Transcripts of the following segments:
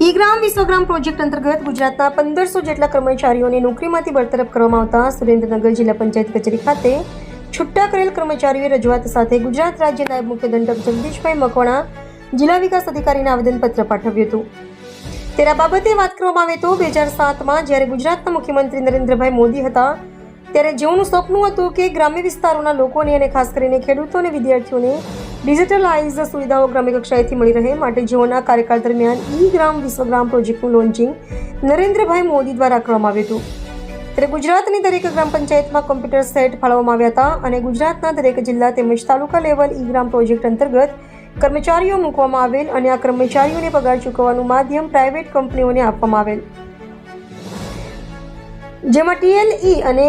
ગ્રામ વિશ્વગ્રામ project અંતર્ગત ગુજરાતના પંદરસો જેટલા કર્મચારીઓને નોકરીમાંથી બરતરફ કરવામાં આવતા સુરેન્દ્રનગર જિલ્લા પંચાયત કચેરી ખાતે છૂટા કરેલ કર્મચારીઓએ રજૂઆત સાથે ગુજરાત રાજ્ય નાયબ મુખ્ય દંડક જગદીશભાઈ મકવાણા જિલ્લા વિકાસ અધિકારીને આવેદનપત્ર પાઠવ્યું હતું. તેના બાબતે વાત કરવામાં આવે તો બે હજાર સાતમાં જ્યારે ગુજરાતના મુખ્યમંત્રી નરેન્દ્રભાઈ મોદી હતા, ત્યારે જેઓનું સપનું હતું કે ગ્રામ્ય વિસ્તારોના લોકોને અને ખાસ કરીને ખેડૂતો અને વિદ્યાર્થીઓને ડિજિટલાઇઝ સુવિધાઓ ગ્રામ્ય કક્ષાએથી મળી રહે માટે જેઓના કાર્યકાળ દરમિયાન ઈ ગ્રામ વિશ્વગ્રામ પ્રોજેક્ટનું લોન્ચિંગ નરેન્દ્રભાઈ મોદી દ્વારા કરવામાં આવ્યું હતું. ત્યારે ગુજરાતની દરેક ગ્રામ પંચાયતમાં કોમ્પ્યુટર સેટ ફાળવવામાં આવ્યા હતા અને ગુજરાતના દરેક જિલ્લા તેમજ તાલુકા લેવલ ઈ ગ્રામ પ્રોજેક્ટ અંતર્ગત કર્મચારીઓ મૂકવામાં આવેલ અને આ કર્મચારીઓને પગાર ચૂકવવાનું માધ્યમ પ્રાઇવેટ કંપનીઓને આપવામાં આવેલ. જેમાં ટીએલઈ અને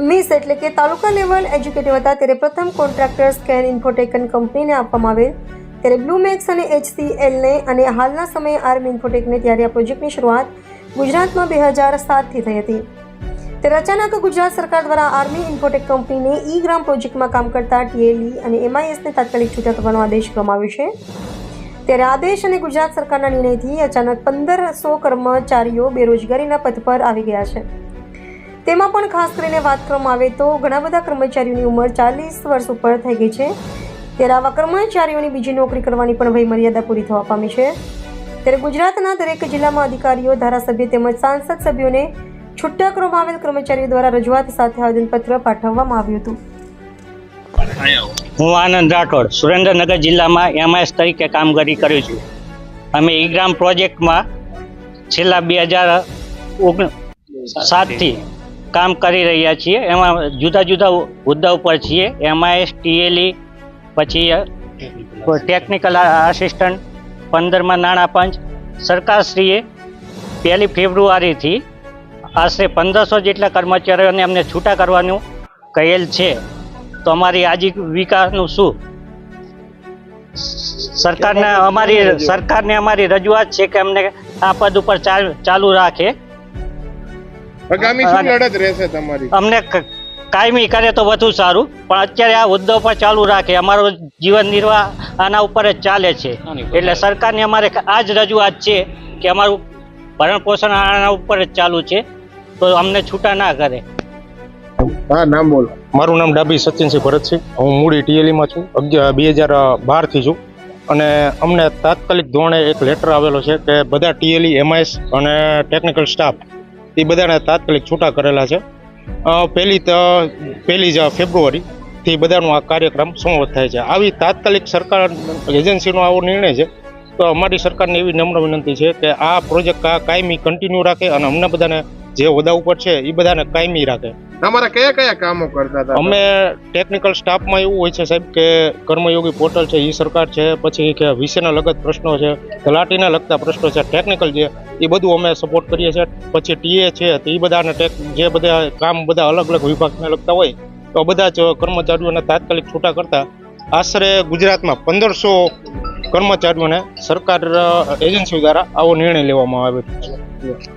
મિસ એટલે કે તાલુકા લેવલ એજ્યુકેટિવ હતા, ત્યારે પ્રથમ કોન્ટ્રાક્ટર સ્કેન ઇન્ફોટેકન કંપનીને આપવામાં આવેલ. ત્યારે બ્લુમેક્સ અને એચસીએલને અને હાલના સમયે આર્મ ઇન્ફોટેકને ત્યારે આ પ્રોજેક્ટની શરૂઆત ગુજરાતમાં બે હજાર સાતથી થઈ હતી. ત્યારે અચાનક ગુજરાત સરકાર દ્વારા આર્મી ઇન્ફોટેક કંપનીને ઈ ગ્રામ પ્રોજેક્ટમાં કામ કરતા ટીએલઈ અને એમઆઈએસને તાત્કાલિક છૂટા થવાનો આદેશ કરવામાં આવ્યો છે. ત્યારે આદેશ અને ગુજરાત સરકારના નિર્ણયથી અચાનક પંદરસો કર્મચારીઓ બેરોજગારીના પથ પર આવી ગયા છે. તેમાં પણ ખાસ કરીને વાત કરવામાં આવે તો ઘણા બધા કર્મચારીઓની ઉંમર ચાલીસ વર્ષ ઉપર થઈ ગઈ છે. ત્યારે આવા કર્મચારીઓની બીજી નોકરી કરવાની પણ ભય મર્યાદા પૂરી થવા પામી છે. ત્યારે ગુજરાતના દરેક જિલ્લામાં અધિકારીઓ, ધારાસભ્ય તેમજ સાંસદ સભ્યોને છૂટા કરવામાં આવેલ કર્મચારીઓ દ્વારા રજૂઆત સાથે આવેદનપત્ર પાઠવવામાં આવ્યું હતું. હું આનંદ રાઠોડ, સુરેન્દ્રનગર જિલ્લામાં એમએસ તરીકે કામગીરી કરું છું. અમે ઈ ગ્રામ પ્રોજેક્ટમાં છેલ્લા બે હજાર ઓગણ સાતથી કામ કરી રહ્યા છીએ. એમાં જુદા જુદા હોદ્દા ઉપર છીએ. એમઆઈએસ ટીએલઈ પછી ટેકનિકલ આસિસ્ટન્ટ પંદરમાં નાણાં પંચ. સરકારશ્રીએ પહેલી ફેબ્રુઆરીથી આશરે પંદરસો જેટલા કર્મચારીઓને અમને છૂટા કરવાનું કહેલ છે. તો અમારી આજીવિકાનું શું? સરકારને અમારી સરકારને અમારી રજૂઆત છે કે અમને આ પદ ઉપર ચાલ- ચાલુ રાખે. આગામી શું લડત રહેશે તમારી? અમને કાયમી કરે તો વધુ સારું પણ અત્યારે આ હોદ્દા ઉપર ચાલુ રાખે. અમારો જીવન નિર્વાહ આના ઉપર જ ચાલે છે. એટલે સરકારની અમારે આ જ રજૂઆત છે કે અમારું ભરણ પોષણ આના ઉપર જ ચાલુ છે. તો અમને છૂટા ના કરે. હા નામ બોલો. મારું નામ ડાબી સચિનસિંહ ભરતસિંહ હું મૂડી ટીએલીમાં છું. અગિયાર બે હજાર બારથી છું. અને અમને તાત્કાલિક ધોરણે એક લેટર આવેલો છે કે બધા ટીએલી એમઆઈએસ અને ટેકનિકલ સ્ટાફ એ બધાને તાત્કાલિક છૂટા કરેલા છે. પહેલી તો પહેલી જ ફેબ્રુઆરીથી બધાનો આ કાર્યક્રમ સમાપ્ત થાય છે. આવી તાત્કાલિક સરકાર એજન્સીનો આવો નિર્ણય છે તો અમારી સરકારને એવી નમ્ર વિનંતી છે કે આ પ્રોજેક્ટ આ કાયમી કન્ટિન્યુ રાખે અને અમને બધાને જે હોદ્દા ઉપર છે એ બધાને કાયમી રાખે. તમારા કયા કયા કામો કરતા હતા? અમે ટેકનિકલ સ્ટાફમાં એવું હોય છે સાહેબ કે કર્મયોગી પોર્ટલ છે એ સરકાર છે પછી કે વિષયના લગત પ્રશ્નો છે તલાટીના લગતા પ્રશ્નો છે ટેકનિકલ છે એ બધું અમે સપોર્ટ કરીએ છીએ. પછી ટીએ છે તો એ બધાને ટેક, જે બધા કામ બધા અલગ અલગ વિભાગને લગતા હોય, તો બધા જ કર્મચારીઓને તાત્કાલિક છૂટા કરતા. આશરે ગુજરાતમાં પંદરસો કર્મચારીઓને સરકાર એજન્સી દ્વારા આવો નિર્ણય લેવામાં આવ્યો છે.